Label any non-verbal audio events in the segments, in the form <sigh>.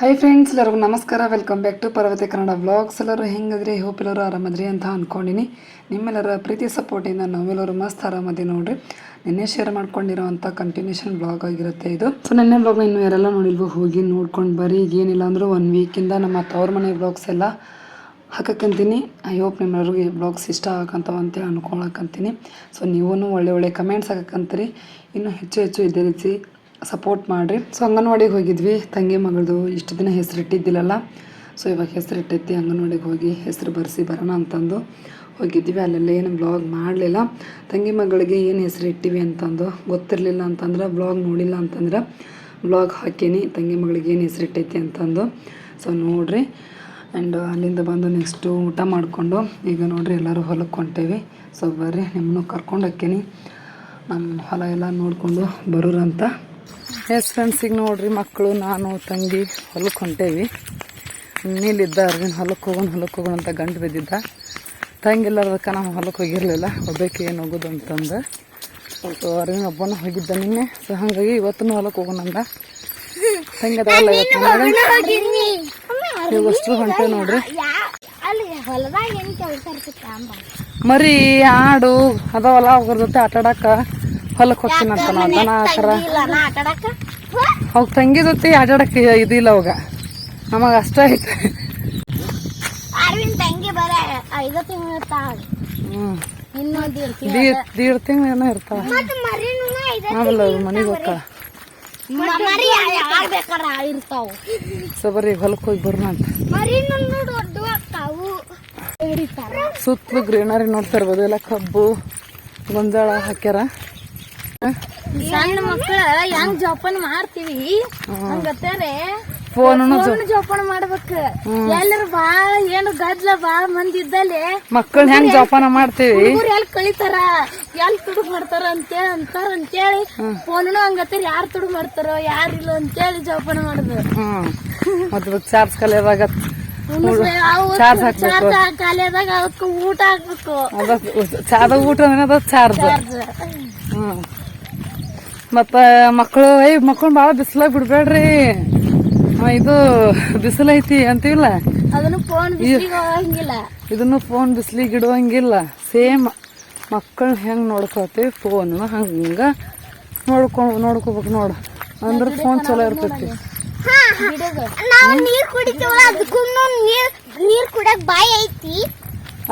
High friends ಎಲ್ಲರಿಗೂ ನಮಸ್ಕಾರ. Welcome back to Parvati Kannada vlogs ಎಲ್ಲರೂ ಹೆಂಗದ್ರಿ? ಹೋಪ್ ಎಲ್ಲರೂ ಆರಾಮದ್ರಿ ಅಂತ ಅಂದ್ಕೊಂಡಿನಿ ನಿಮ್ಮೆಲ್ಲರ ಪ್ರೀತಿ ಸಪೋರ್ಟಿಂದ ನಾವೆಲ್ಲರೂ ಮಸ್ತ್ ಆರಾಮದಿ ನೋಡ್ರಿ. ನಿನ್ನೆ ಶೇರ್ ಮಾಡ್ಕೊಂಡಿರೋವಂಥ ಕಂಟಿನ್ಯೂಷನ್ ಬ್ಲಾಗ್ ಆಗಿರುತ್ತೆ ಇದು. ಸೊ ನಿನ್ನೆ ಬ್ಲಾಗ್ನ ಇನ್ನು ಯಾರೆಲ್ಲ ನೋಡಿಲ್ವೋ, ಹೋಗಿ ನೋಡ್ಕೊಂಡು ಬರೀ ಈಗ ಏನಿಲ್ಲ ಅಂದರೂ ಒನ್ ವೀಕಿಂದ ನಮ್ಮ ತವ್ರ ಮನೆ ಬ್ಲಾಗ್ಸ್ ಎಲ್ಲ ಹಾಕಕ್ಕಂತೀನಿ ಐ ಹೋಪ್ ನಿಮ್ಮೆಲ್ಲರಿಗೂ ಈ ಬ್ಲಾಗ್ಸ್ ಇಷ್ಟ ಆಗಂತವ ಅಂತೇಳಿ ಅನ್ಕೊಳಕ್ಕಂತೀನಿ ಸೊ ನೀವೂ ಒಳ್ಳೆ ಒಳ್ಳೆ ಕಮೆಂಟ್ಸ್ ಹಾಕಕ್ಕಂತೀರಿ ಇನ್ನೂ ಹೆಚ್ಚು ಹೆಚ್ಚು ಇದೇ ರೀತಿ ಸಪೋರ್ಟ್ ಮಾಡಿರಿ. ಸೊ ಅಂಗನವಾಡಿಗೆ ಹೋಗಿದ್ವಿ. ತಂಗಿ ಮಗಳದು ಇಷ್ಟು ದಿನ ಹೆಸರು ಇಟ್ಟಿದ್ದಿಲ್ಲಲ್ಲ ಸೊ ಇವಾಗ ಹೆಸರು ಇಟ್ಟೈತಿ ಅಂಗನವಾಡಿಗೆ ಹೋಗಿ ಹೆಸರು ಬರೆಸಿ ಬರೋಣ ಅಂತಂದು ಹೋಗಿದ್ವಿ. ಅಲ್ಲೆಲ್ಲ ಏನು ಬ್ಲಾಗ್ ಮಾಡಲಿಲ್ಲ. ತಂಗಿ ಮಗಳಿಗೆ ಏನು ಹೆಸರು ಇಟ್ಟಿವಿ ಅಂತಂದು ಗೊತ್ತಿರಲಿಲ್ಲ ಅಂತಂದ್ರೆ ಬ್ಲಾಗ್ ನೋಡಿಲ್ಲ ಅಂತಂದ್ರೆ ಬ್ಲಾಗ್ ಹಾಕೀನಿ. ತಂಗಿ ಮಗಳಿಗೆ ಏನು ಹೆಸರು ಇಟ್ಟೈತಿ ಅಂತಂದು. ಸೊ ನೋಡಿರಿ. ಆ್ಯಂಡ್ ಅಲ್ಲಿಂದ ಬಂದು ನೆಕ್ಸ್ಟು ಊಟ ಮಾಡಿಕೊಂಡು ಈಗ ನೋಡಿರಿ ಎಲ್ಲರೂ ಹೊಲಕ್ಕೆ ಹೊಂಟೇವಿ. ಸೊ ಬರ್ರಿ, ನಿಮ್ಮನ್ನು ಕರ್ಕೊಂಡು ಹಾಕೀನಿ ನಮ್ಮ ಹೊಲ ಎಲ್ಲ ನೋಡಿಕೊಂಡು ಬರೋರಂತ. ಎಸ್ ಫ್ರೆಂಡ್ಸಿಗೆ ನೋಡ್ರಿ ಮಕ್ಕಳು ನಾನು ತಂಗಿ ಹೊಲಕ್ಕೆ ಹೊಂಟೇವಿ. ನೀಲಿದ್ದ ಅರ್ವಿನ ಹೊಲಕ್ಕೆ ಹೋಗೋಣ ಹೊಲಕ್ಕೆ ಹೋಗೋಣ ಅಂತ ಗಂಟು ಬಿದ್ದಿದ್ದ. ತಂಗಿಲ್ಲದಕ್ಕೆ ನಾವು ಹೊಲಕ್ಕೆ ಹೋಗಿರಲಿಲ್ಲ. ಒಬ್ಬಕ್ಕೆ ಏನು ಹೋಗೋದು ಅಂತಂದು ಸೊ ಅರ್ವಿನ ಒಬ್ಬನ ಹೋಗಿದ್ದ ನಿನ್ನೆ. ಸೊ ಹಾಗಾಗಿ ಇವತ್ತೂ ಹೊಲಕ್ಕೆ ಹೋಗೋಣ ಅಂದ. ತಂಗಿ ಅದಲ್ಲ ಇವತ್ತು ಅಷ್ಟು ಹೊಂಟೆ ನೋಡ್ರಿ. ಮರಿ ಆಡು ಅದಾವಲ್ಲ ಅವ್ರ ಜೊತೆ ಆಟ ಆಡಾಕ ಹೊಲಕ್ಕೆ ಹೋಗ್ತೀನಿ ಅಂತ ನಾವು ದನ ಕರ ಅವಾಗ ತಂಗಿ ಜೊತೆ ಆಟಾಡಕ್ಕೆ ಇದಿಲ್ಲ ಅವಾಗ. ನಮಗೆ ಅಷ್ಟ ಐತೆ. ದೀಡ್ ತಿಂಗಳು ಏನೋ ಇರ್ತಾವ ಆಮೇಲೆ ಮನೆಗೆ ಹೋಗ್ತಾಳ. ಸೊ ಬರ್ರಿ ಹೊಲಕ್ಕೆ ಹೋಗಿ ಬರ್ನಂತ ಸುತ್ತಲೂ ಗ್ರೀನರಿ ನೋಡ್ತಾ ಇರ್ಬೋದು. ಎಲ್ಲ ಕಬ್ಬು ಗೊಂಜಾಳ ಹಾಕ್ಯಾರ. ಸಣ್ಣ ಮಕ್ಕಳ ಹೆಂಗ್ ಜೋಪಾನ ಮಾಡ್ತೀವಿ? ಹಂಗತ್ತಾರೆ ಫೋನು ಜೋಪಾನ ಮಾಡ್ಬೇಕು. ಎಲ್ಲರೂ ಬಾಳ ಏನು ಗದ್ಲ ಬಾಳ ಮಂದಿ ಇದ್ದಲ್ಲಿ ಮಕ್ಕಳು ಹೆಂಗ್ ಜೋಪಾನ ಮಾಡ್ತೀವಿ? ಎಲ್ಲಿ ಕಳಿತಾರ? ಎಲ್ ತುಡು ಮಾಡ್ತಾರ ಅಂತೇಳಿ ಅಂತಾರ ಅಂತೇಳಿ ಫೋನ್ ಹಂಗತ್ತಾರ ಯಾರ್ ತುಡು ಮಾಡ್ತಾರೋ ಯಾರು ಇಲ್ಲ ಅಂತೇಳಿ ಜೋಪಾನ ಮಾಡುದು. ಮತ್ತೆ ಚಾರ್ಜ್ ಕಲಿಯದಾಗ ಚಾರ್ಜ್ ಹಾಕ್ಬೇಕು. ಅವಕ್ಕೆ ಊಟ ಹಾಕ್ಬೇಕು. ಚಾದ ಊಟ ಚಾರ್ಜ್. ಹ್ಮ್. ಮತ್ತ ಮಕ್ಕಳು ಐ ಮಕ್ಕಳು ಭಾಳ ಬಿಸಿಲಾಗ ಬಿಡ್ಬೇಡ್ರಿ. ಇದು ಬಿಸಿಲು ಐತಿ ಅಂತೀವಿಲ್ಲ? ಇದನ್ನು ಫೋನ್ ಬಿಸಿಲಿಗೆ ಇಡುವಂಗಿಲ್ಲ. ಸೇಮ್ ಮಕ್ಕಳು ಹೆಂಗ್ ನೋಡ್ಕೋತೀವಿ ಫೋನ್ ಹಂಗ ನೋಡ್ಕೊ ನೋಡ್ಕೋಬೇಕು ನೋಡು. ಅಂದ್ರೆ ಫೋನ್ ಚಲೋ ಇರ್ತೈತಿ.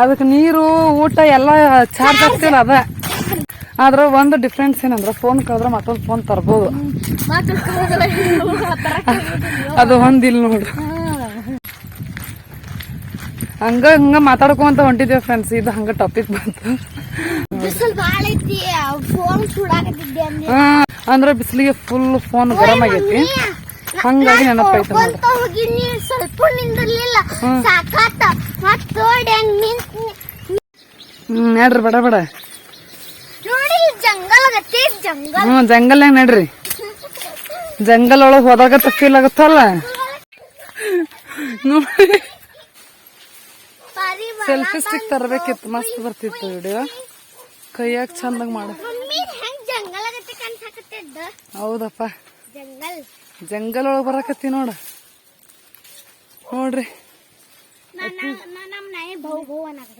ಅದಕ್ಕೆ ನೀರು ಊಟ ಎಲ್ಲ ಚಾರ್ಜ್ ಆಗ್ತಿಲ್ಲ ಅದ. ಆದ್ರ ಒಂದು ಡಿಫ್ರೆನ್ಸ್ ಏನಂದ್ರೆ ಫೋನ್ ಕಳೆದ್ರೆ ಮತ್ತೊಂದು ಫೋನ್ ತರ್ಬೋದು. ಅದು ಒಂದಿಲ್ಲ ನೋಡ್ರಿ. ಹಂಗ ಹಂಗ ಮಾತಾಡ್ಕೊಂತ ಹೊಂಟಿದ್ದೇವೆ ಫ್ರೆಂಡ್ಸ್ ಇದು ಹಂಗ ಟಾಪಿಕ್ ಬಂತು. ಅಂದ್ರೆ ಬಿಸಿಲಿಗೆ ಫುಲ್ ಫೋನ್ ಗರಂ ಆಗೈತಿ. ಹಂಗಾಗಿ ನೆನಪಾಯ್ತು ಸ್ವಲ್ಪ ನಿಂದಿರ್ಲಿಲ್ಲ ಸಾಕಾತ. ಮತ್ ನೋಡಿ ಹಂಗ್ ನಿಂತ್ ಹ್ಮ್ ನೋಡ್ರಿ ಬಡ ಬಡ. ಹ್ಮ್ ಜಂಗಲ್ನಾಗ ನಡ್ರಿ. ಜಂಗಲ್ ಒಳಗ್ ಹೋದಾಗ ತಪ್ಪಿಲ್ ಆಗತ್ತಲ್ಲ? ನೋಡಿ. ಸೆಲ್ಫಿ ಸ್ಟಿಕ್ ತರಬೇಕಿತ್ತು ಮಸ್ತ್ ಬರ್ತಿತ್ತು ವಿಡಿಯೋ ಕೈಯಾಗ ಚಂದಾಗ ಮಾಡ. ಹೌದಪ್ಪ. ಜಂಗಲ್. ಒಳಗೆ ಬರಾಕತ್ತಿ ನೋಡ. ನೋಡ್ರಿ.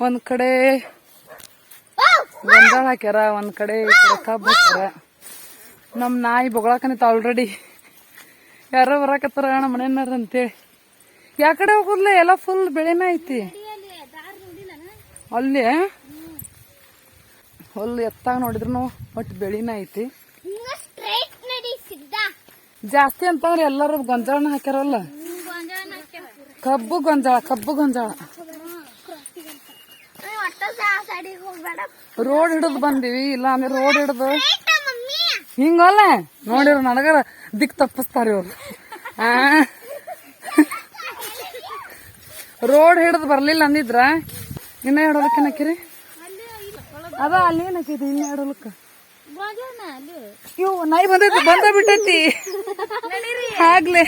ಒಂದ್ ಕಡೆ ಗೊಂಜಾಳ ಹಾಕ್ಯಾರ ಒಂದ್ ಕಡೆ ಈ ಕಡೆ ಕಬ್ಬು ಹಾಕ್ಯಾರ. ನಮ್ ನಾಯಿ ಬೊಗಳಾಕನಿತ್ತ ಆಲ್ರೆಡಿ ಯಾರೋ ಬರಾಕತ್ತಾರ ನಮ್ಮ ಮನೆಯವ್ರ ಅಂತೇಳಿ. ಯಾ ಕಡೆ ಹೋಗುದ್ಲ? ಎಲ್ಲ ಫುಲ್ ಬೆಳೆನ ಐತಿ. ಅಲ್ಲಿ ಹೊಲ್ ಎತ್ತಾಗ ನೋಡಿದ್ರು ಒಟ್ಟು ಬೆಳಿನ ಐತಿ. ಜಾಸ್ತಿ ಅಂತಂದ್ರೆ ಎಲ್ಲರೂ ಗೊಂಜಾಳನ ಹಾಕ್ಯಾರಲ್ಲ? ಕಬ್ಬು ಗೊಂಜಾಳ ಕಬ್ಬು ಗೊಂಜಾಳ. ರೋಡ್ ಹಿಡಿದು ಬಂದಿವಿ ಇಲ್ಲ ಅಂದ್ರೆ ರೋಡ್ ಹಿಡಿದು. ಹಿಂಗಲ್ಲ? ನೋಡಿರ ನನಗರ ದಿಕ್ ತಪ್ಪಿಸ್ತಾರ ಇವ್ರು. ರೋಡ್ ಹಿಡಿದು ಬರ್ಲಿಲ್ಲ ಅಂದಿದ್ರ ಇನ್ನ ಹಿಡೋದಕ್ಕೆ ನಕ್ಕಿರಿ? ಅದ ಅಲ್ಲಿ ಏನಕ್ಕಿದೆ ಇನ್ನ ಹಿಡೋಲಕ್ಕ ಇವು ನಾಯಿ ಬಂದೈತಿ ಬಂದ ಬಿಟ್ಟೈತಿ. ಆಗ್ಲೇ.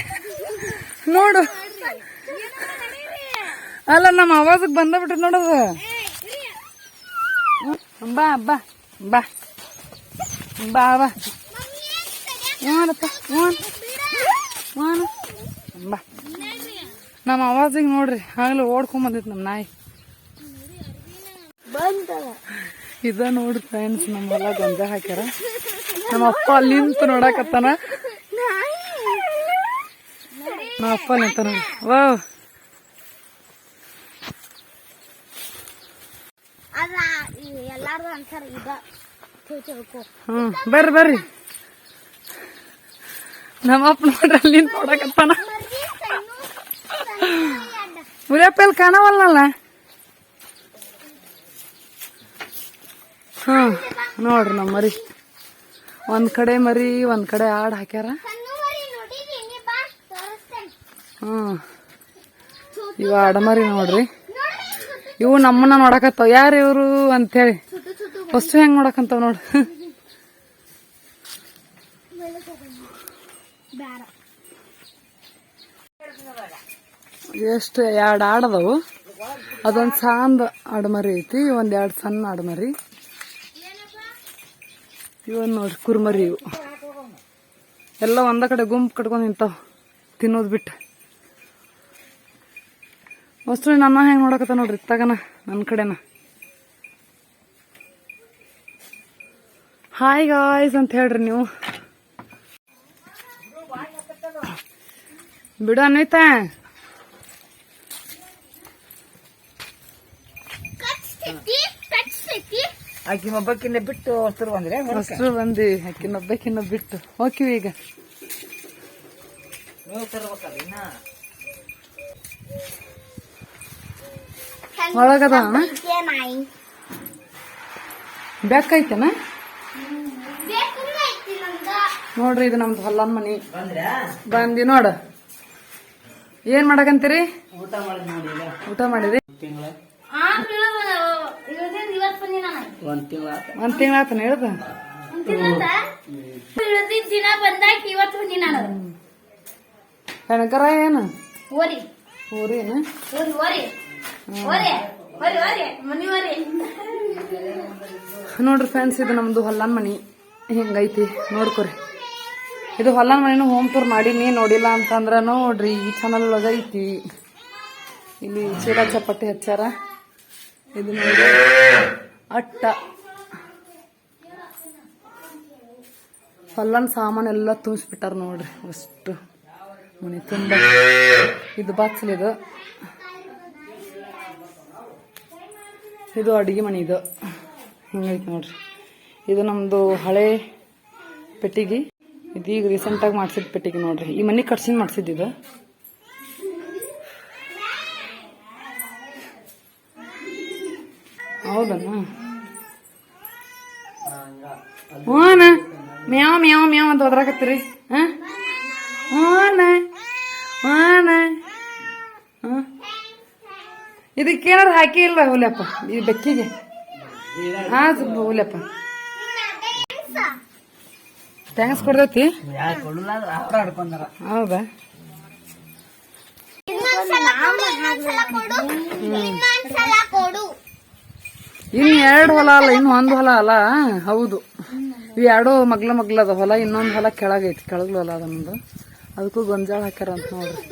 ನೋಡು. ಅಲ್ಲ ನಮ್ಮ ಆವಾಜಕ್ಕೆ ಬಂದ ಬಿಟ್ಟೈತಿ ನೋಡದು ಬಾ ಬಾ ಬಾ. ಬಾ ಬಾ. ಏನಪ್ಪ ಬಾ. ನಮ್ಮ ಅವಾಜಿಗೆ ನೋಡ್ರಿ ಆಗ್ಲೂ ಓಡ್ಕೊಂಡ್ ಬಂದಿತ್ತು ನಮ್ಮ ನಾಯಿ. ಇದ ನೋಡ್ರಿ ಫ್ರೆಂಡ್ಸ್ ನಮ್ಮ ಹೊಲ ಗಂಜ ಹಾಕ್ಯಾರ. ನಮ್ಮ ಅಪ್ಪ ನಿಂತು ನೋಡಾಕತ್ತಾನ. ನಮ್ಮ ಅಪ್ಪ ನಿಂತ ನೋಡಿ ವಾ ಅದ ಎಲ್ಲಾರ್ದು ಅಂತಾರ ಇದ ಹ್ಮ್, ಬರ್ರಿ ಬರ್ರಿ. ನಮ್ಮ ಅಪ್ಪ ನೋಡ್ರಿ ಅಲ್ಲಿ ನೋಡಾಕತ್ತಾನ. ಮುರಿಯಪ್ಪ ಇಲ್ಲಿ ಕಾಣವಲ್ಲಲ್ಲ ನೋಡ್ರಿ ನಮ್ಮ ಮರಿ. ಒಂದ್ ಕಡೆ ಮರಿ, ಒಂದ್ ಕಡೆ ಆಡ್ ಹಾಕ್ಯಾರ. ಹ್ಮ್. ಇವ ಆಡಮರಿ ನೋಡ್ರಿ. ಇವು ನಮ್ಮನ್ನ ನೋಡಕತ್ತಾವ. ಯಾರು ಇವ್ರು ಅಂತೇಳಿ? ಫಸ್ಟ್ ಹೆಂಗ್ ನೋಡಕಂತಾವ ನೋಡ್. ಎಷ್ಟು ಎರಡು ಆಡದವು ಅದೊಂದು ಸಾಂದ್ ಆಡಮರಿ ಐತಿ, ಒಂದ್ ಎರಡು ಸಣ್ಣ ಆಡಮರಿ. ಇವನ್ ನೋಡ್ರಿ ಕುರ್ಮರಿ ಇವು. ಎಲ್ಲ ಒಂದ ಕಡೆ ಗುಂಪು ಕಟ್ಕೊಂಡ್ ನಿಂತಾವ, ತಿನ್ನೋದು ಬಿಟ್ಟು ವಸ್ತು ನನ್ನ ಹೆಂಗ್ ನೋಡಕತ್ತ ನೋಡ್ರಿ, ತಗನ ನನ್ನ ಕಡೆನ. ಹಾಯ್ ಗಾಯ್ಸ್ ಅಂತ ಹೇಳ್ರಿ ನೀವು. ಬಿಡು ಅನ್ವಿತ. ಅಕ್ಕಿ ಒಬ್ಬಕ್ಕಿಂತ ಬಿಟ್ಟು ಹೊಸರು ಬಂದ್ರೆ? ಹೊಸರು ಬಂದಿ ಮಬ್ಬಕ್ಕಿನ್ನ ಬಿಟ್ಟು. ಹೋಗಿವಿ ಈಗ. ಒಳಗದ ಬೆಕ್ಕೈತನಾ ನೋಡ್ರಿ ಇದು ನಮ್ದು ಹೊಲ್ಲನ್ ಮನಿ. ಬಂದ್ರೆ? ಬಂದಿ ನೋಡ. ಏನ್ ಮಾಡಕಂತೀರಿ? ಊಟ ಮಾಡಿರಿ ತಿಂಗಳ. ಆ ಇಳದಿಂದ ಇವತ್ತು ಬಂದಿ ನಾನು. ಒಂದ್ ತಿಂಗಳ ಒಂದ್ ತಿಂಗಳಾತನ ಹೇಳ್ದ ಕಣಕರ ಏನು? ಓರಿ ಊರೇನ ಓರಿ ಓರಿ ಓರಿ ಓರಿ ಓರಿ ಮನಿ ಓರಿ ನೋಡ್ರಿ ಫ್ರೆಂಡ್ಸ್ ಇದು ನಮ್ದು ಹೊಲ್ಲಾನ್ ಮನಿ. ಹಿಂಗೈತಿ? ನೋಡ್ಕೊರಿ. ಇದು ಹೊಲನ ಮನೇನು ಹೋಮ್ ಟೂರ್ ಮಾಡೀನಿ, ನೋಡಿಲ್ಲ ಅಂತಂದ್ರ ನೋಡ್ರಿ ಈ ಚಾನಲ್ ಒಳಗ ಐತಿ. ಇಲ್ಲಿ ಚೀಲ ಚಪಾತಿ ಹಚ್ಚಾರ. ಇದು ನೋಡಿ ಅಟ್ಟ. ಹೊಲ್ಲನ ಸಾಮಾನ್ ಎಲ್ಲ ತುಂಬಿಸ್ಬಿಟ್ಟಾರ ನೋಡ್ರಿ, ಅಷ್ಟು. ಮನೆ ತುಂಬ. ಇದು ಬಾಚಲ್ ಇದು. ಇದು ಅಡಿಗೆ ಮನೆ ಇದು. ಹಿಂಗೈತೆ ನೋಡ್ರಿ. ಇದು ನಮ್ದು ಹಳೆ ಪೆಟ್ಟಿಗೆ. ಇದೀಗ ರೀಸೆಂಟಾಗಿ ಮಾಡಿಸಿದ ಪೆಟ್ಟಿಗೆ ನೋಡ್ರಿ. ಈ ಮನೆ ಕಟ್ಸಿಂದ ಮಾಡ್ಸಿದ್ದು ಹೌದನ? ಹ್ಞೂನ ಮ್ಯಾವ್ ಮ್ಯಾವ್ ಮ್ಯಾವ್ ಅಂತ ಒದ್ರಾಕತ್ತೀರಿ. ಹಾಂ? ಹ್ಞೂ ಹ್ಞೂನ ಹಾಂ? ಇದಕ್ಕೇನಾರು ಹಾಕಿ ಇಲ್ಲ ಹುಲಿಯಪ್ಪ? ಈ ಬೆಕ್ಕಿಗೆ? ಹಾ ಹುಲಿಯಪ್ಪ. ಥ್ಯಾಂಕ್ಸ್ ಕೊಡ್ತೈತಿ? ಹೌದಾ? ಇನ್ ಎರಡು ಹೊಲ ಅಲ್ಲ, ಇನ್ನು ಒಂದು ಹೊಲ ಅಲ್ಲ? ಹೌದು. ಎರಡು ಮಗ್ಲ ಮಗ್ಲ ಅದ ಹೊಲ, ಇನ್ನೊಂದು ಹೊಲ ಕೆಳಗೈತಿ, ಕೆಳಗ್ಲ ಹೊಲ ಅದ ನಮ್ದು. ಅದಕ್ಕೂ ಗೊಂಜಾಳ ಹಾಕ್ಯಾರ ಅಂತ ನೋಡ್ರಿ.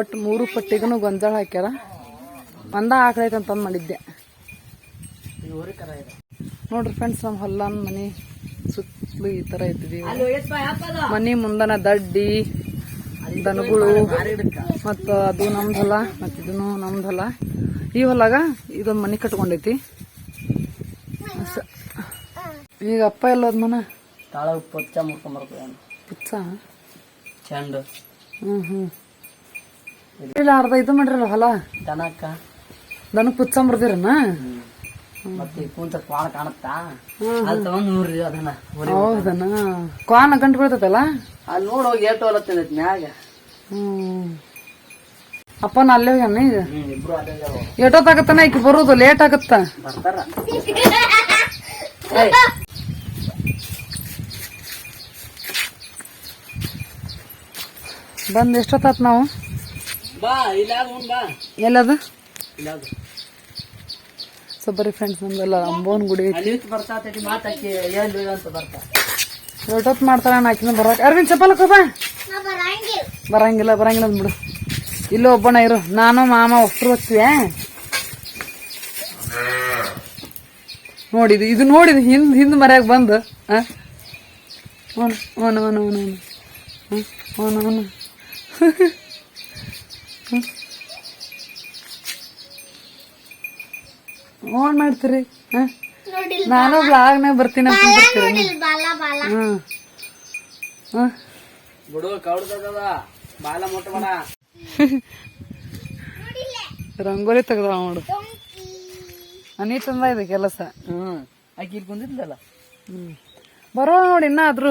ಒಟ್ಟು ಮೂರು ಪಟ್ಟಿಗೂ ಗೊಂಜಾಳ ಹಾಕ್ಯಾರ. ಒಂದ ಆಕಳೈತೆ ಅಂತಂದು ಮಾಡಿದ್ದೆ. ನೋಡ್ರಿ ಫ್ರೆಂಡ್ಸ್ ನಮ್ಮ ಹೊಲ ಮನೆ. ಸುತ್ತಲೂ ಈ ತರ ಇದ್ವಿ ಮನೆ ಮುಂದನ ದಡ್ಡಿ ದನಗಳು ಮತ್ತು ಅದು ನಮ್ದು ಹೊಲ ಮತ್ತು ಇದನ್ನು ನಮ್ದು ಹೊಲ ಈ ಹೊಲಾಗ ಇದೊಂದು ಮನೆ ಕಟ್ಕೊಂಡೈತಿ. ಈಗ ಅಪ್ಪ ಎಲ್ಲೋದ್ ಮನ? ತಾಳ ಪುಚ್ಚ ಪುಚ್ಚ? ಚೆಂಡು. ಹ್ಞೂ ಹ್ಞೂ ಇಲ್ಲ ಅರ್ಧ ಇದು ಮಾಡ್ರಲ್ಲ ಹೊಲ? ದನಕ್ಕ. ದನಕ್ಕೆ ಪುಚ್ಚ ಮರ್ದಿರನ? ಮತ್ತೆ ಈ ಕುಂತ ಕ್ವಾಣ ಕಾಣುತ್ತಾ? ಅಲ್ಲಿ ತಗೊಂಡ್ ನೋಡ್ರಿ ಅದನ್ನ. ಹೌದನ? ಕ್ವಾನ ಗಂಟು ಅಲ್ಲಿ ನೋಡ್ ಹೋಗಿ ಏಟು ಹೊಲತ್ತೈತಿ ಮ್ಯಾಗ. ಹ್ಮ್. ಅಪ್ಪನ ಅಲ್ಲೇ ಹೋಗ್ಯಾನ ಈಗ? ಹ್ಮ್ ಇಬ್ರು ಅದೇ ಇದಾವ. ಎಷ್ಟೊತ್ತಾಗತ್ತನ ಈಕಿ ಬರೋದು? ಲೇಟ್ ಆಗತ್ತ? ಬರ್ತಾರ. ಬಂದ್ ಎಷ್ಟೊತ್ತಾತ್ ನಾವು? ಬಾ ಇಲ್ಲ ಬಾ. ಎಲ್ಲದ? ಇಲ್ಲ ಸೊ ಬರೀ ಫ್ರೆಂಡ್ಸ್ ನಮ್ದೆಲ್ಲ ಅಂಬೋನ್ ಗುಡಿ ಐತಿ. ಎಷ್ಟೊತ್ತು ಮಾಡ್ತಾರ ನಾಕಿನ ಬರಾಕ. ಅರವಿಂದ್ ಚಪ್ಪಲ್ ಬಾ. ಬರಂಗಿಲ್ಲ. ಬರಂಗಿಲ್ಲ ಬರಂಗಿಲ್ಲ ಅಂದ್ಬಿಡು. ಇಲ್ಲ ಒಬ್ಬಣ್ಣ ಇರು. ನಾನು ಮಾಮ ಒಬ್ರು ಹೋಗ್ತೀವಿ ನೋಡಿದು ಇದು ನೋಡಿದು ಹಿಂದ್ ಹಿಂದ್ ಮರ್ಯಾಗ ಬಂದು ಆ? ಅವನು ಅವನು ಅವನು ಅವನು ಅವನು ಅವನು ಓನ್ ಮಾಡ್ತೀರಿ ಹಾ? ನೋಡಿ ನಾನು ಬ್ಲಾಗ್ನಾಗ ಬರ್ತೀನಿ ಅಂತ ಬರ್ತೀನಿ ಬಿಡು ಕೌಡ್ದದ ಬಾಲ ಮೊಟ್ಟ ಬೇಡ ರಂಗೋಲಿ ತೆಗ್ದ ನೋಡು. ನೀ ತಂದ ಇದೆ ಕೆಲಸ. ಹ್ಞೂ ಆಕಿ ಇಲ್ಲಿ ಕುಂದಿದ್ಲಲ್ಲ? ಹ್ಮ್. ಬರೋ ನೋಡಿ ಇನ್ನಾದ್ರು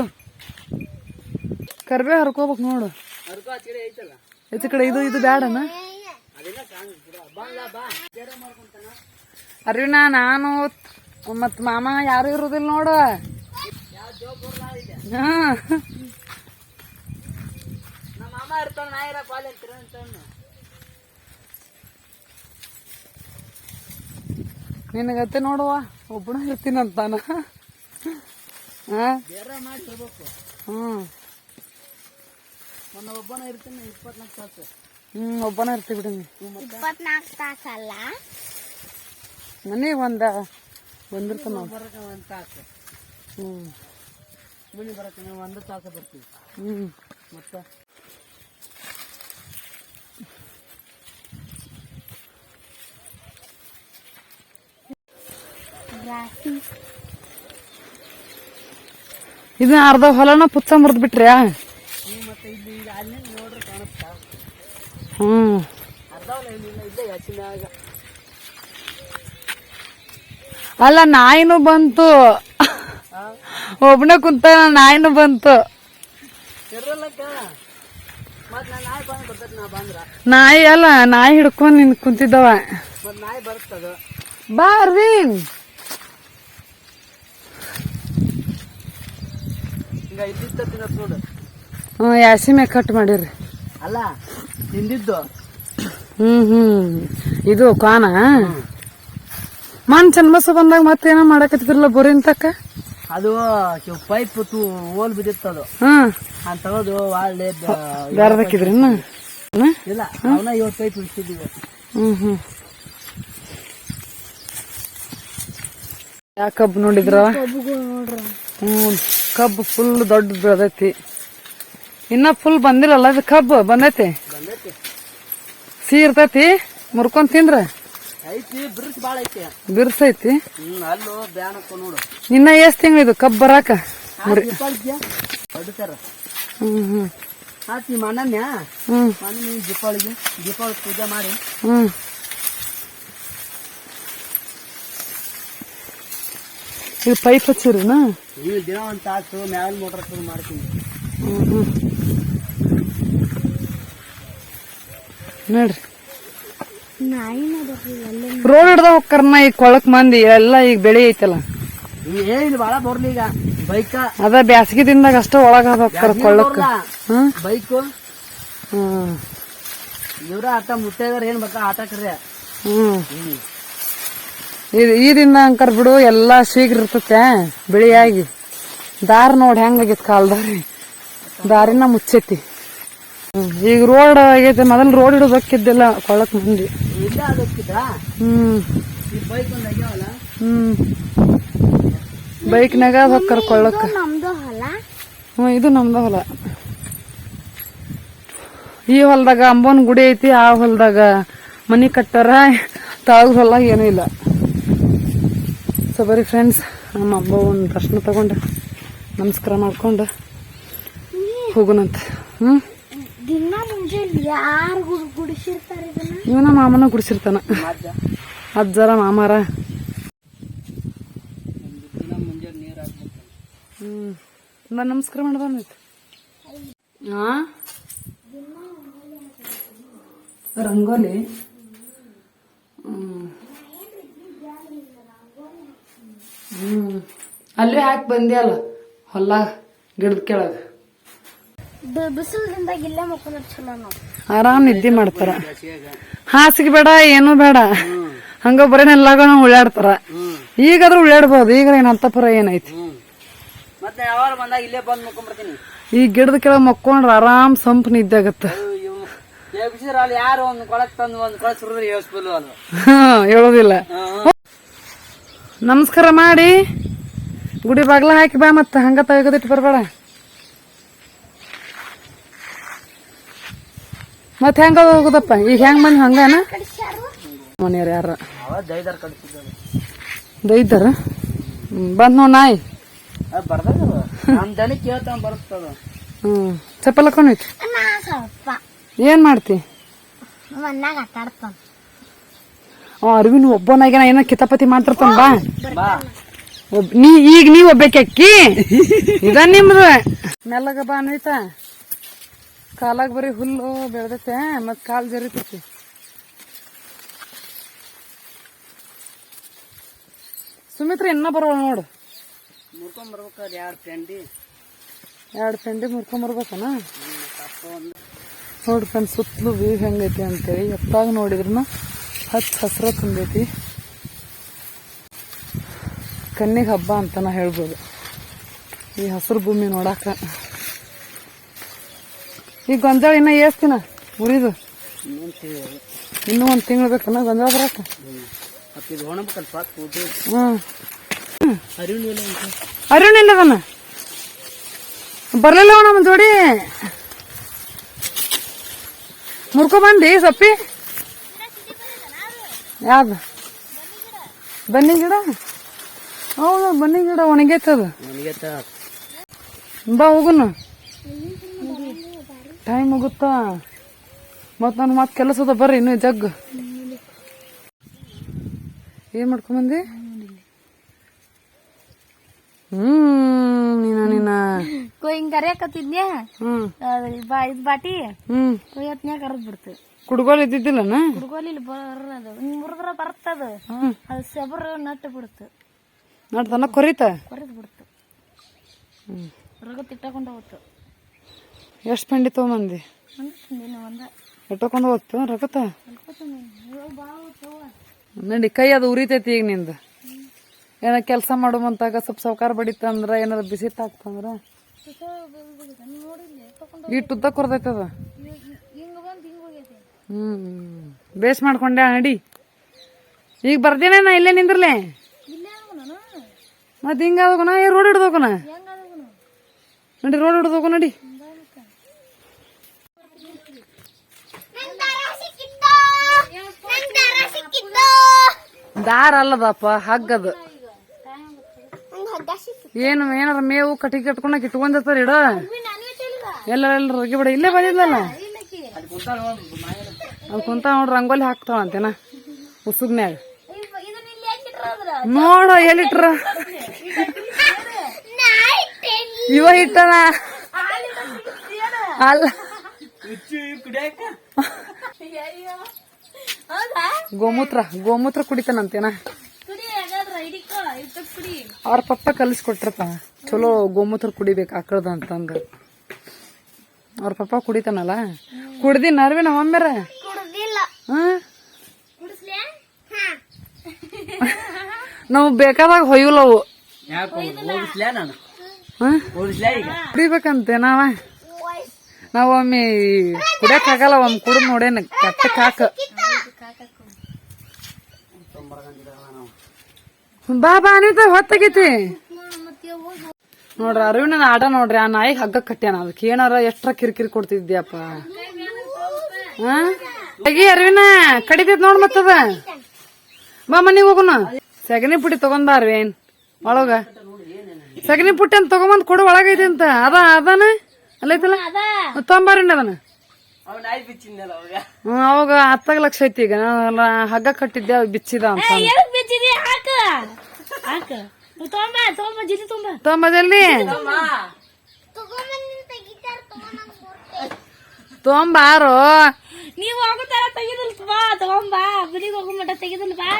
ಕರ್ಬೇ ಹರ್ಕೋಬೇಕು ನೋಡು. ಹೆಚ್ಚು ಕಡೆ ಇದು ಇದು ಬ್ಯಾಡನ ಅದೆಲ್ಲ ಕಾಣಿಸ್ಬಿಡ ಬಂದ್ಲ ಬಾ ಬೇರೆ ಮಾಡ್ಕೊಂತಾನ ಅರಿವಿನ ನಾನು ಮತ್ ಮಾಮ ಯಾರು ಇರುದಿಲ್ಲ ನೋಡು. ಹಾ. ನಮ್ಮ ಮಾಮ ಇರ್ತಾನ ನಾ ಇರ ಪಾಲ್ ಅಂತೀರ ಅಂತ ನಿನಗತ್ತೆ ನೋಡುವ ಒಬ್ಬನ ಇರ್ತೀನಂತಾನ ಹ್ಮ್. ಒಬ್ಬನ ಇರ್ತೀನಿ ಇಪ್ಪತ್ನಾಲ್ಕು ತಾಸು. ಹ್ಮ್ ಒಬ್ಬನ ಇರ್ತೀವಿ ಬಿಡಿ. ಇಪ್ಪತ್ನಾಲ್ಕು ತಾಸಲ್ಲ? ನನಗೆ ಒಂದು ಬಂದಿರ್ತ ನಾವು. ಬರಕ ಒಂದು ತಾಸು. ಬರಕ ನಾವು ಒಂದು ತಾಸು ಬರ್ತೀವಿ. ಹ್ಮ್. ಮತ್ತೆ? ರಾಶಿ ಇದು ಅರ್ಧ ಹೊಲನ ಪುಚ್ಚ ಮುರಿದ್ ಬಿಟ್ರಿ ಹ್ಮ್ ಅರ್ಧವಲ್ಲ ಏನಿಲ್ಲ ಇಲ್ಲೇ ಹಚ್ಚಿನಾಗ ಅಲ್ಲ ನಾಯಿನೂ ಬಂತು. ಒಬ್ಬನೇ ಕುಂತ ನಾಯಿನೂ ಬಂತು. ನಾಯಿ ಅಲ್ಲ ನಾಯಿ ಹಿಡ್ಕೊಂಡ್ ನಿನ್ ಕುಂತಿದ್ದವ. ಮತ್ತೆ ನಾಯಿ ಬರ್ತದ ಬಾ ಅರ್ವಿನ್ ಹ್ಮ್ ಯಾಸಿಮೆ ಕಟ್ ಮಾಡಿರಿ ಅಲ್ಲ ತಿಂದಿದ್ದು. ಹ್ಮ್ ಹ್ಮ್. ಇದು ಕಾನ? ಮನ್ ಚನ್ಮಸ ಬಂದಾಗ ಮತ್ತೇನೋ ಮಾಡಕತ್ತಿದ್ರಲ್ಲ ಬೋರಿನ ತಕ್ಕ ಅದು ಪೈಪ್ ತು ಓಲ್ ಬಿದ್ದಿತ್ತದು ಹ್ಮ್ ಅಂತ ತಗೋದು ಒಳ್ಳೆ ಇಲ್ಲ ಅವನ ಇವತ್ತು ಪೈಪ್ ಇಡ್ತಿದ್ದೀವಿ ಹ್ಮ್ ಹ್ಮ್. ಯಾ ಕಬ್ಬು ನೋಡಿದ್ರ? ಹ್ಮ್ ಕಬ್ಬು ಫುಲ್ ದೊಡ್ಡ ಬೆಳೆದೈತಿ. ಇನ್ನ ಫುಲ್ ಬಂದಿಲ್ಲಲ್ಲ ಅದು ಕಬ್ಬು? ಬಂದೈತಿ? ಸಿ ಸಿಹಿ ಇರ್ತೈತಿ? ಮುರ್ಕೊಂಡ್ ತಿಂದ್ರ? ಐತಿ ಬಿರ್ಸ್ ಬಾಳ ಐತಿ. ಬಿರ್ಸೈತಿ ಹ್ಮ್ ಅಲ್ಲೋ ಬ್ಯಾನಕ್ಕ ನೋಡು. ಇನ್ನ ಎಷ್ಟ್ ತಿಂಗಳಿದು ಕಬ್ಬು ಬರಾಕ? ಹೊಡಿತಾರ. ಹ್ಮ್ ಹ್ಮ್. ನಿಮ್ಮ ಹ್ಮ್. ದೀಪಾವಳಿಗೆ ದೀಪಾವಳಿ ಪೂಜೆ ಮಾಡಿ. ಹ್ಮ್. ಇದು ಪೈಪ್ ಹಚ್ಚಿರಿನಾ? ಇಲ್ಲಿ ದಿನ ಒಂದ್ ತಾಸು ಮ್ಯಾಲ್ ಮೋಟರ್ ಶುರು ಮಾಡ್ತೀನಿ. ಹ್ಮ್ ಹ್ಮ್. ನೋಡ್ರಿ. ರೋಡ್ ಹಿಡ್ದ ಹೋಗ್ಕರ್ನ ಈಗ ಕೊಳಕ್ ಮಂದಿ ಎಲ್ಲ ಈಗ ಬೆಳಿ ಐತಲ್ಲ. ಏ ಇಲ್ಲಿ ಬಾಳ ಬರ್ಲಿ ಈಗ. ಬೈಕ. ಅದ ಬ್ಯಾಸಗಿ ದಿನದಾಗ ಅಷ್ಟ ಒಳಗ ಹೋಗ್ತಾರ ಕೊಳ್ಳಕ್ಕ ಬೈಕ್. ಇವ್ರ ಆಟ ಮುತ್ತೈದರ ಏನ್ ಬರ್ತಾ ಆಟ ಕರೆ. ಈ ದಿನ ಅಂಕರ್ ಬಿಡು ಎಲ್ಲಾ ಶೀಘ್ರ ಇರ್ತತೆ ಬಿಳಿಯಾಗಿ. ದಾರಿ ನೋಡಿ ಹೆಂಗಾಗೈತಿ ಕಾಲ್ದಾರಿ. ದಾರಿನ ಮುಚ್ಚೈತಿ. ಈಗ ರೋಡ್ ಆಗೈತೆ ಮೊದಲು ರೋಡ್ ಹಿಡಿದಕ್ಕಿದ್ದಿಲ್ಲ ಕೊಳಕ್ ಮಂದಿ. ಬೈಕ್ನಾಗ ಹೊಕ್ಕರ್ ಕೊಳ್ಳಕ್ಕ ನಮ್ದು ಹೊಲ. ಹ್ಮ್ ಇದು ನಮ್ದ ಹೊಲ. ಈ ಹೊಲದಾಗ ಅಂಬೋನ್ ಗುಡಿ ಐತಿ ಆ ಹೊಲದಾಗ ಮನಿ ಕಟ್ಟಾರ ತಾಗ ಹೊಲ ಏನೂ ಇಲ್ಲ. ಸೊ ಬರೀ ಫ್ರೆಂಡ್ಸ್ ನಮ್ಮ ಅಬ್ಬ ಒಂದು ದರ್ಶನ ತಗೊಂಡು ನಮಸ್ಕಾರ ಮಾಡ್ಕೊಂಡು ಹೋಗೋಣಂತ ಹ್ಮ್? ದಿನ ಮುಂಜಾನೆ ಯಾರು ಗುಡ್ ಗುಡಿಸಿರ್ತಾರೆ ಇದನ್ನ? ಇವನ ಮಾಮನ ಗುಡಿಸಿರ್ತಾನ. ಅಜ್ಜರ ಮಾಮಾರ. ಹ್ಮ್. ನಮಸ್ಕಾರ ಮಾಡ್ದಾನೈತಿ ಹಾ ರಂಗೋಲಿ. ಹ್ಮ್. ಅಲ್ಲೇ ಹಾಕಿ ಬಂದ್ಯಲ್ಲ? ಹೊಲ ಗಿಡದ ಕೆಳಗ. ಇಲ್ಲೇ ಮಕ್ಕೊಂಡ್ರೆ ಚಲೋ ನಾವು ಆರಾಮ್ ನಿದ್ದೆ ಮಾಡ್ತಾರ. ಹಾಸಿಗೆ ಬೇಡ ಏನು ಬೇಡ. ಹಂಗ ಬರೀ ನೆಲ್ಲಾಗ ಉಳ್ಳಾಡ್ತಾರ. ಈಗಾದ್ರೂ ಉಳ್ಳಾಡ್ಬೋದು ಈಗ ಏನ್ ಅಂತಪುರ ಏನೈತಿ. ಮತ್ತೆ ಯಾವಾಗ ಬಂದಾಗ ಇಲ್ಲೇ ಬಂದ್ ಮುಕ್ಕೊಂಡ್ಬರ್ತೀನಿ ಈ ಗಿಡದ ಕೆಳ ಮಕ್ಕೊಂಡ್ರ ಆರಾಮ್ ಸಂಪ್ ನಿದ್ದೆ ಆಗತ್ತ. ಅಲ್ಲಿ ಯಾರು ಒಂದು ಕೊಳಕ್ ತಂದು ಒಂದು ಸುರಿದ್ರೆ ಹೇಳೋದಿಲ್ಲ. ನಮಸ್ಕಾರ ಮಾಡಿ. ಗುಡಿ ಬಾಗ್ಲ ಹಾಕಿ ಬಾ ಮತ್ತ ಹಂಗ ತೆಗೆದಿಟ್ಟು ಬರಬೇಡ. ಮತ್ತೆ ಹೆಂಗ ಹೋಗುದಪ್ಪ? ಈಗ ಹೆಂಗ್ ಬಂದ್ ಹಂಗನ? ಮನೆಯವ್ರ ಯಾರ? ಅವ ದೈದಾರ್ ಬಂದ್ ನೋ ನಾಯಿ. ಹ್ಮ್ ಚಪ್ಪಲ್ ಸ್ವಲ್ಪ. ಏನ್ ಮಾಡ್ತಿ? ಅವ ಅರಿವಿನ ಒಬ್ಬನಾಗ ಏನೋ ಕಿತಾಪತಿ ಮಾಡ್ತಿರ್ತಾನ ಬಾ. ನೀ ಈಗ ನೀ ಒಬ್ಬಾಕಿ ಇದ ನಿಮ್ದು. ಮೆಲ್ಲಗ ಬಾ ಅನ್ವಿತಾ. ಕಾಲಾಗ ಬರೀ ಹುಲ್ಲು ಬೆಳ್ದೈತೆ ಮತ್ ಕಾಲ್ ಜರಿತೈತಿ ಸುಮಿತ್ರ ಇನ್ನ ಬರೋಳ ನೋಡು. ಮುರ್ಕೊಂಡ್ ಬರ್ಬೇಕಾದ್ರೆ ಎರಡು ಪೆಂಡಿ ಎರಡು ಪೆಂಡಿ ಮುರ್ಕೊಂಬರ್ಬೇಕನ ನೋಡಿ ಫ್ರೆಂಡ್ ಸುತ್ತಲೂ ವ್ಯೂ ಹೆಂಗೈತಿ ಅಂತೇಳಿ ಎತ್ತಾಗ ನೋಡಿದ್ರು ಹಚ್ಚ ಹಸ್ರ ತುಂಬೈತಿ. ಕಣ್ಣಿಗೆ ಹಬ್ಬ ಅಂತ ನಾ ಹೇಳ್ಬೋದು. ಈ ಹಸಿರು ಭೂಮಿ ನೋಡಾಕ ಈ ಗೊಂಜಾಳ ಇನ್ನ ಏಸ್ತಿನ ಉರಿದು ಇನ್ನೂ ಒಂದು ತಿಂಗಳು ಬೇಕನ್ನ ಗೊಂಜಾಳ ಬರಕ? ಅರುಣ್ ಇಲ್ಲದನ ಬರ್ಲಿಲ್ಲ ನಮ್ಮ ಜೋಡಿ? ಮುರ್ಕೊ ಬಂದಿ ಸಪ್ಪಿ? ಯಾವ್ದು? ಬನ್ನಿ ಗಿಡ? ಹೌದು ಬನ್ನಿ ಗಿಡ ಒಣಗೈತದ ಬಾ ಹೋಗುನು. ಟೈಮ್ ಹೋಗುತ್ತಾ ಮತ್ತೆ ನನ್ ಮತ್ ಕೆಲಸದ ಬರ್ರಿ ಇನ್ನು ಜಗ್. ಏನ್ ಮಾಡ್ಕೊಂಬಂದಿ? ಹ್ಮ್ ನೀನ ನೀನ. ಹಿಂಗ್ ಕರಿಯಾಕತ್ತಿದ್ನ್ಯಾ? ಬಾ ಇದ್ ಬಾಟಿ? ಹ್ಮ್. ಕೊಯ್ಯತ್ನ್ಯಾಗ ಕರದ್ ಬಿಡ್ತು. ಕುಡ್ಗೋಲ್ ಇದ್ದಿದ್ದಿಲ್ಲನ ಇಲ್ಲಿ ಬರೋದು ಮುರಿದ್ರ ಬರ್ತದ. ಅದು ಸೆಬ್ರ ನಟ್ಟು ಬಿಡ್ತು. ತನ ಕೊರಿತ? ಕೊರಿದ್ ಬಿಡ್ತು. ರಗತ್ ತಿಟ್ಟಕೊಂಡು ಹೋಗ್ತು. ಎಷ್ಟ್ ಪಂಡಿ ತಗೊಂಬಂದಿ? ಇಟ್ಟಕೊಂಡು ಹೋಗ್ತು ತಗೋ ನಡಿ ಕೈ ಅದು ಉರಿತೈತಿ ಈಗ ನಿಂದ. ಏನ ಕೆಲಸ ಮಾಡುವಂತಾಗ ಸ್ವಲ್ಪ ಸೌಕಾರ ಬಡಿತಂದ್ರ ಏನಾರ ಬಿಸಿ ತಾಕ್ತಂದ್ರ? ಇಟ್ಟು ಉದ್ದ ಹೋಗೈತೆ ಹ್ಮ್ ಬೇಸ್ ಮಾಡ್ಕೊಂಡೆ ನಡಿ. ಈಗ ಬರ್ದೇನೆ ನಾ ಇಲ್ಲೇ ನಿಂದ್ರಲೆ. ಇಲ್ಲೇ ಆಗ ನಾನು ಮತ್ ಹಿಂಗ ಹೋಗೋಣ ಏ ರೋಡ್ ಹಿಡ್ದೋಗೋಣ ನಡಿ ರೋಡ್ ಹಿಡ್ದೋಗೋ ನಡಿ. ದಾರ ಅಲ್ಲದಪ್ಪ ಹಗ್ಗದ. ಏನು, ಏನಾರ ಮೇವು ಕಟ್ಟಿಗೆ ಕಟ್ಕೊಂಡಾಗ ಇಟ್ಕೊಂಡಿರ್ತಾರ ಇಡ? ಎಲ್ಲ ರಗಿ ಬಿಡ. ಇಲ್ಲೇ ಬಂದಿದ್ಲಲ್ಲ? ಅದು ಕುಂತ ನೋಡ್ರಿ ರಂಗೋಲಿ ಹಾಕ್ತಾವ ಅಂತೇನ, ಉಸುಗ್ನ್ಯಾಗ. ನೋಡ ಎಲ್ಲಿಟ್ರ ಇವ ಇಟ್ಟನ. ಅಲ್ಲ. ಗೋಮೂತ್ರ ಗೋಮೂತ್ರ ಕುಡಿತಾನಂತೇನ? ಅವ್ರ ಪಪ್ಪ ಕೊಟ್ರಪ್ಪ ಚಲೋ ಗೋಮೂತ್ರ ಕುಡಿಬೇಕು ಆಕಳದ ಅಂತಂದು. ಅವ್ರ ಪಪ್ಪ ಕುಡಿತಾನಲ್ಲ? ಕುಡ್ದಿ ನರ್ವಿನ ಒಮ್ಮೆರ? <laughs> ನಾವು ಬೇಕಾದಾಗ ಹೊಯ್ಯುಲವು. ಕುಡಿಬೇಕಂತೆ ನಾವ ನಾವೊಮ್ಮೆ ಒಮ್ಮೆ ಕುಡಿಯಕ್ ಆಗಲ್ಲ ಒಮ್ಮೆ ಕುಡಿದ್ ನೋಡೇನ ಕಟ್ಟಕ್ ಹಾಕ ಬಾ ಬಾ ಅನಿತ, ಹೊತ್ತಾಗೈತಿ. ನೋಡ್ರಿ ಅರಿವಿನ ಆಟ ನೋಡ್ರಿ, ಆ ನಾಯಿಗೆ ಹಗ್ಗ ಕಟ್ಟ್ಯಾನ ಅದಕ್ಕೆ. ಏನಾರ ಎಷ್ಟ್ರ ಕಿರಿಕಿರಿ ಕೊಡ್ತಿದ್ಯಪ್ಪ ಹಾ ಅರವಿನ ಕಡಿತೈತ್ ನೋಡ್ ಮತ್ತದ. ಬಾ ಮನಿಗ್ ಹೋಗುನ. ಸಗಣಿ ಪುಟ್ಟಿ ತಗೊಂಡ್ ಬಾರ್ವೇನ್ ಒಳಗ. ಸಗಣಿ ಪುಟ್ಟಿ ಅಂತ ತಗೊಂಬಂದ್ ಕೊಡು, ಒಳಗೈತಿ ಅಂತ. ಅದ, ಅದಾನ? ಅಲ್ಲೈತಲ್ಲ? ತೊಂಬಾರಿನ ಅದನ್ನ. ನಾಯಿ ಹ್ಮ್, ಅವಾಗ ಹತ್ತಾಗ ಲಕ್ಷ ಐತಿ ಈಗ. ಹಗ್ಗ ಕಟ್ಟಿದ್ದೆ ಬಿಚ್ಚಿದ ಅಂತ ಬಿಚ್ಚಿದಿ ಹಾಕ ಹಾಕ ತೊಂಬ ತೊಂಬ ಜಿತಿ ತುಂಬ ತೊಂಬ ಜಲ್ದಿ ತೊಂಬಾರು ನೀವು ಹೋಗೋ ತರ ತೆಗಿದಲ್ ಬಾ. ತಗೊಂಬ ಬಿಡಿಗೆ ಹೋಗೋ ಮಟ್ಟ ತೆಗಿದಲ್ ಬಾ